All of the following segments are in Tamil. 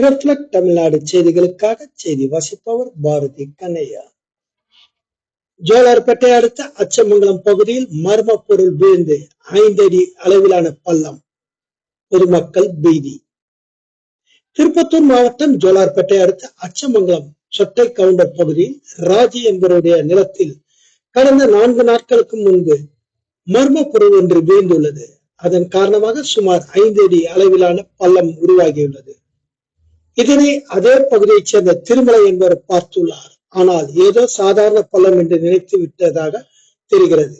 ரிஃப்ளெக்ட் தமிழ்நாடு செய்திகளுக்காக செய்தி வாசிப்பவர் பாரதி கண்ணையா. ஜோலார்பேட்டை அடுத்த அச்சமங்கலம் பகுதியில் மர்ம பொருள் ஐந்து ஐந்தடி அளவிலான பள்ளம். பொதுமக்கள் பீதி. திருப்பத்தூர் மாவட்டம் ஜோலார்பேட்டை அடுத்த அச்சமங்கலம் சொட்டை கவுண்டர் பகுதியில் ராஜி என்பவருடைய நிலத்தில் கடந்த நான்கு நாட்களுக்கு முன்பு மர்ம பொருள் ஒன்று வீழ்ந்துள்ளது. அதன் காரணமாக சுமார் ஐந்து அடி அளவிலான பள்ளம் உருவாகியுள்ளது. இதனை அதே பகுதியைச் சேர்ந்த திருமலை என்பவர் பார்த்துள்ளார். ஆனால் ஏதோ சாதாரண பள்ளம் என்று நினைத்து விட்டதாக தெரிகிறது.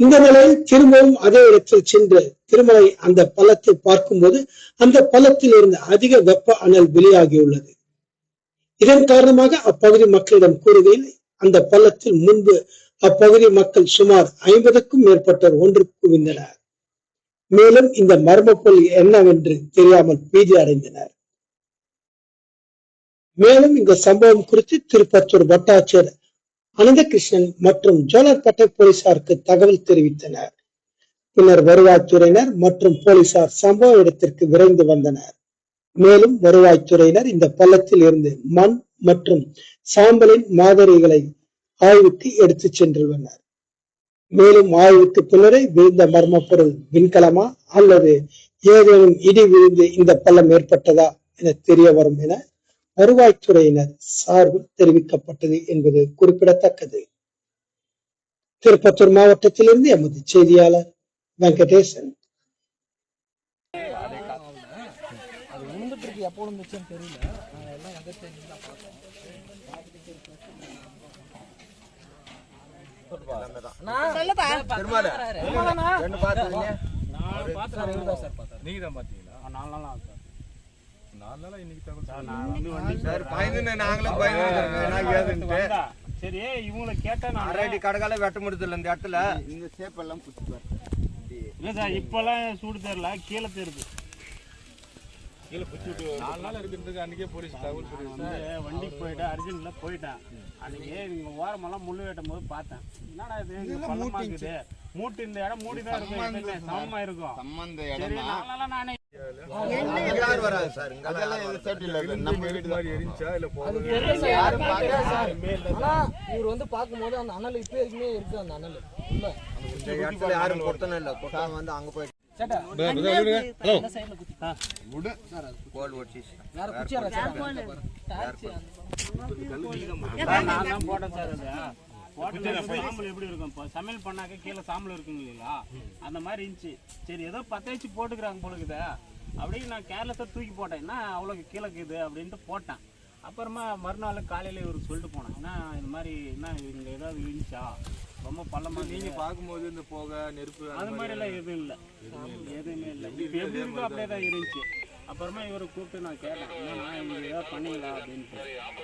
இந்த நிலையில் திரும்பவும் அதே இடத்தில் சென்று திருமலை அந்த பள்ளத்தை பார்க்கும்போது அந்த பள்ளத்தில் இருந்து அதிக வெப்ப அனல் வெளியாகியுள்ளது. இதன் காரணமாக அப்பகுதி மக்களிடம் கூறுகையில் அந்த பள்ளத்தில் முன்பு அப்பகுதி மக்கள் சுமார் ஐம்பதுக்கும் மேற்பட்டோர் ஒன்று குவிந்தனர். மேலும் இந்த மர்ம பொருள் என்னவென்று தெரியாமல் பீதி அடைந்தனர். மேலும் இந்த சம்பவம் குறித்து திருப்பத்தூர் வட்டாட்சியர் அனந்தகிருஷ்ணன் மற்றும் ஜோலார்பேட்டை போலீசாருக்கு தகவல் தெரிவித்தனர். பின்னர் வருவாய்த்துறையினர் மற்றும் போலீசார் சம்பவ இடத்திற்கு விரைந்து வந்தனர். மேலும் வருவாய்த்துறையினர் இந்த பள்ளத்தில் இருந்து மண் மற்றும் சாம்பலின் மாதிரிகளை ஆய்வுக்கு எடுத்துச் சென்றுள்ளனர். மேலும் ஆய்வுக்கு பின்னரே விழுந்த மர்ம பொருள் விண்கலமா அல்லது ஏதேனும் இடி விழுந்து இந்த பள்ளம் ஏற்பட்டதா என தெரிய வரும் என வருவாய்த்துறையினர் சார்பில் தெரிவிக்கப்பட்டது என்பது குறிப்பிடத்தக்கது. திருப்பத்தூர் மாவட்டத்திலிருந்து எமது செய்தியாளர் வெங்கடேசன். நீங்க தான் பாத்தீங்களா? நாலு நாள் ஆகும் சார் இவங்களை கேட்டேன் நான் அரடி கடகால வெட்ட முடியல இந்த இடத்துல. இந்த சேப் எல்லாம் புடிச்சு பாரு. இல்லை சார் இப்போல்லாம் சூடு தெரியல கீழே தெரியுது. கீழே பிடிச்சி விட்டு நாலு நாள் இருக்கிறதுக்கு அன்னைக்கே போலீஸ் தகவல் சொல்லி வண்டிக்கு போயிட்டேன் அர்ஜென்ட்ல போயிட்டேன். அன்னைக்கு இங்க ஓரமெல்லாம் முள்ளு வெட்டும் போது பார்த்தேன். என்னடா இது? இருக்குது. மூட்டு இந்த இடம் மூடி தான் இருக்கும் சமமா இருக்கும் சம்மந்த இடம். நானே யார் வராது சார்? இங்க அதெல்லாம் எது சேஃப்டி இல்ல இது நம்ம வீடு தான் மாதிரி எரிஞ்சா இல்ல போக யாரும் சார். ஆனா இவர் வந்து பார்க்கும்போது அந்த அனல் இப்போ வரைக்குமே இருக்கு அந்த அனல். உள்ள. இந்த இடத்துல யாரும் கொடுத்தனும் இல்ல. கொடுத்தா வந்து அங்க போய் போட்டேன் சார் அது. போட்டு சாம்பல் எப்படி இருக்கும்? இப்போ சமையல் பண்ணாக்க கீழே சாம்பல் இருக்குங்க இல்லைங்களா? அந்த மாதிரி இருந்துச்சு. சரி ஏதோ பத்த வச்சு போட்டுக்கிறாங்க போல இருக்குதே அப்படியே நான் கேர்லெஸ்ஸாக தூக்கி போட்டேன். என்ன அவ்வளோ கீழே இருக்குது அப்படின்ட்டு போட்டேன். அப்புறமா மறுநாள் காலையில் இவருக்கு சொல்லிட்டு போனேன். என்ன இந்த மாதிரி என்ன இங்கே ஏதாவது இருந்துச்சா? ரொம்ப பள்ளமாக நீங்க பாக்கும்போது இந்த புகை நெருப்பு அது மாதிரி எல்லாம் எதுவும் இல்லை. எதுவுமே இல்லை. எப்படி இருக்கோ அப்படியே தான் இருந்துச்சு. அப்புறமா இவரை கூப்பிட்டு நான் கேட்டேன் என்னண்ணா இவங்க ஏதாவது பண்ணீங்களா? அப்படின்ட்டு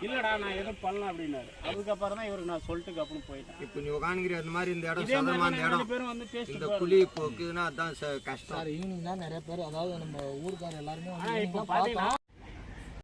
இல்லைடா நான் எதுவும் பண்ணல அப்படின்னாரு. அதுக்கப்புறம் தான் இவருக்கு நான் சொல்லிட்டு அப்புறம் போயிட்டேன். இப்போ நீ உட்காந்துக்கிற அந்த மாதிரி இந்த இடம் சதமா நாங்க இடம். பேரும் வந்து டேஸ்ட் இந்த குழி போக்குதுன்னா அதான் சார் கஷ்டம். சார் ஈவினிங் தான் நிறைய பேர் அதாவது நம்ம ஊருக்கார எல்லாருமே இப்போ பார்த்தீங்கன்னா